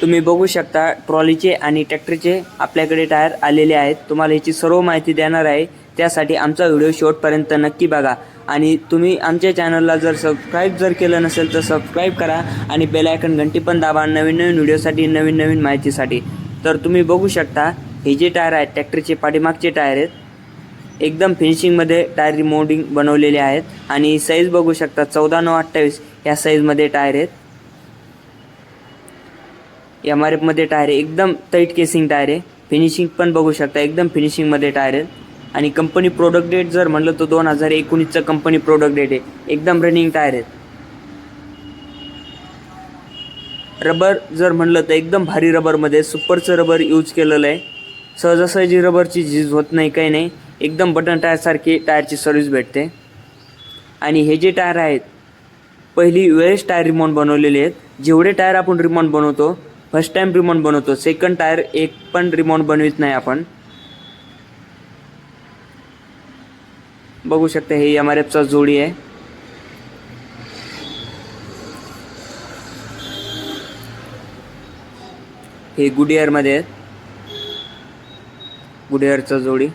तुम्ही बघू शकता ट्रॉलीचे आणि ट्रॅक्टरचे आपल्याकडे टायर आलेले आहेत. तुम्हाला याची सर्व माहिती देणार आहे. त्यासाठी आमचा व्हिडिओ शेवटपर्यंत नक्की बघा. आणि तुम्ही आमच्या चॅनलला जर सबस्क्राईब जर केलं नसेल तर सबस्क्राईब करा आणि बेलायकन घंटी पण दाबा नवीन नवीन व्हिडिओसाठी नवीन नवीन माहितीसाठी. तर तुम्ही बघू शकता हे जे टायर आहेत ट्रॅक्टरचे पाठीमागचे टायर आहेत. एकदम फिनिशिंगमध्ये टायर रिमोडिंग बनवलेले आहेत. आणि साईज बघू शकता चौदा नऊ अठ्ठावीस या साईजमध्ये टायर आहेत. एम आर एफमध्ये टायर आहे एकदम टाईट केसिंग टायर. आहे फिनिशिंग पण बघू शकता एकदम फिनिशिंगमध्ये टायर. आहेत आणि कंपनी प्रोडक्ट डेट जर म्हणलं तर दोन हजार एकोणीसचं कंपनी प्रोडक्ट डेट आहे. एकदम रनिंग टायर. आहेत रबर जर म्हणलं तर एकदम भारी रबरमध्ये सुपरचं रबर यूज केलेलं आहे. सहजासहजी रबरची झीज होत नाही काही नाही. एकदम बटन टायरसारखी टायरची सर्व्हिस भेटते. आणि हे जे टायर आहेत पहिली वेळेस टायर रिमॉन बनवलेले आहेत. जेवढे टायर आपण रिमॉन बनवतो फर्स्ट टाईम रिमोट बनवतो. सेकंड टायर एक पण रिमोट बनवित नाही आपण. बघू शकता हे एम आर एफचा जोडी आहे. हे गुडियरमध्ये आहेत. गुडियरचा जोडी.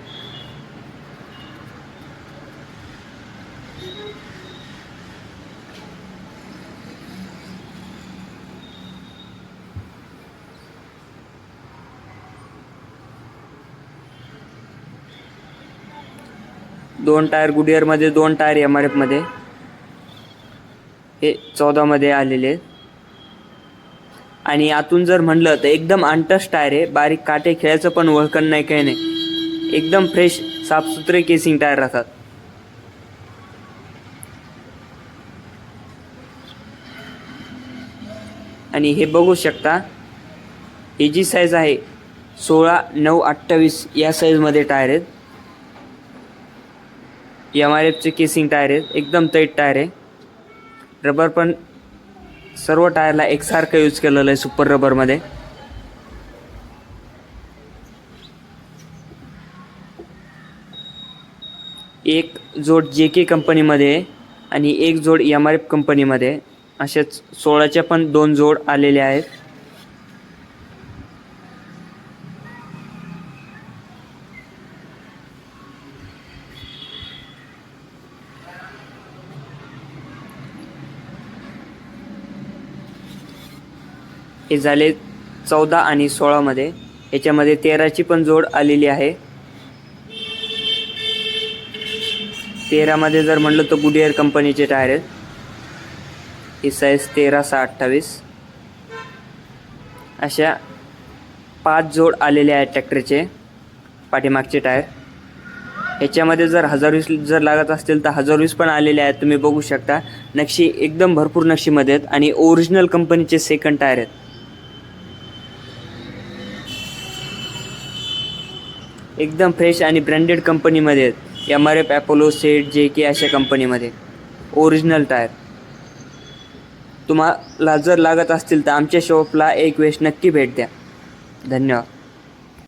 दोन टायर गुडियरमध्ये दोन टायर एम आर एफमध्ये. हे चौदामध्ये आलेले आहेत. आणि आतून जर म्हणलं तर एकदम अनटच टायर आहे. बारीक काटे खेळायचं पण वळकण नाही काही नाही. एकदम फ्रेश साफसुथरे केसिंग टायर राहतात. आणि हे बघू शकता ही जी साईज आहे सोळा नऊ अठ्ठावीस या साईजमध्ये टायर आहेत. एम आर एफचे केसिंग टायर आहेत एकदम तैट टायर आहे रबर पण सर्व टायरला एकसारखं यूज केलेलं आहे सुपर रबरमध्ये एक जोड जे के कंपनीमध्ये आहे आणि एक जोड एम आर एफ कंपनीमध्ये असेच सोळाच्या पण दोन जोड आलेले आहेत. हे झाले चौदा आणि सोळामध्ये याच्यामध्ये तेराची पण जोड आलेली आहे. तेरामध्ये जर म्हणलं तर गुडियर कंपनीचे टायर आहेत. ही साईज तेरा सहा अठ्ठावीस. अशा पाच जोड आलेले आहेत ट्रॅक्टरचे पाठीमागचे टायर. याच्यामध्ये जर हजार वीस जर लागत असतील तर हजार वीस पण आलेले आहेत. तुम्ही बघू शकता. नक्षी एकदम भरपूर नक्षीमध्ये आहेत आणि ओरिजिनल कंपनीचे सेकंड टायर आहेत. एकदम फ्रेश आणि ब्रँडेड कंपनीमध्ये आहेत. M R F Apollo CEAT J K अशा कंपनीमध्ये ओरिजिनल टायर तुम्हाला जर लागत असतील तर आमच्या शॉपला एक वेळेस नक्की भेट द्या. धन्यवाद.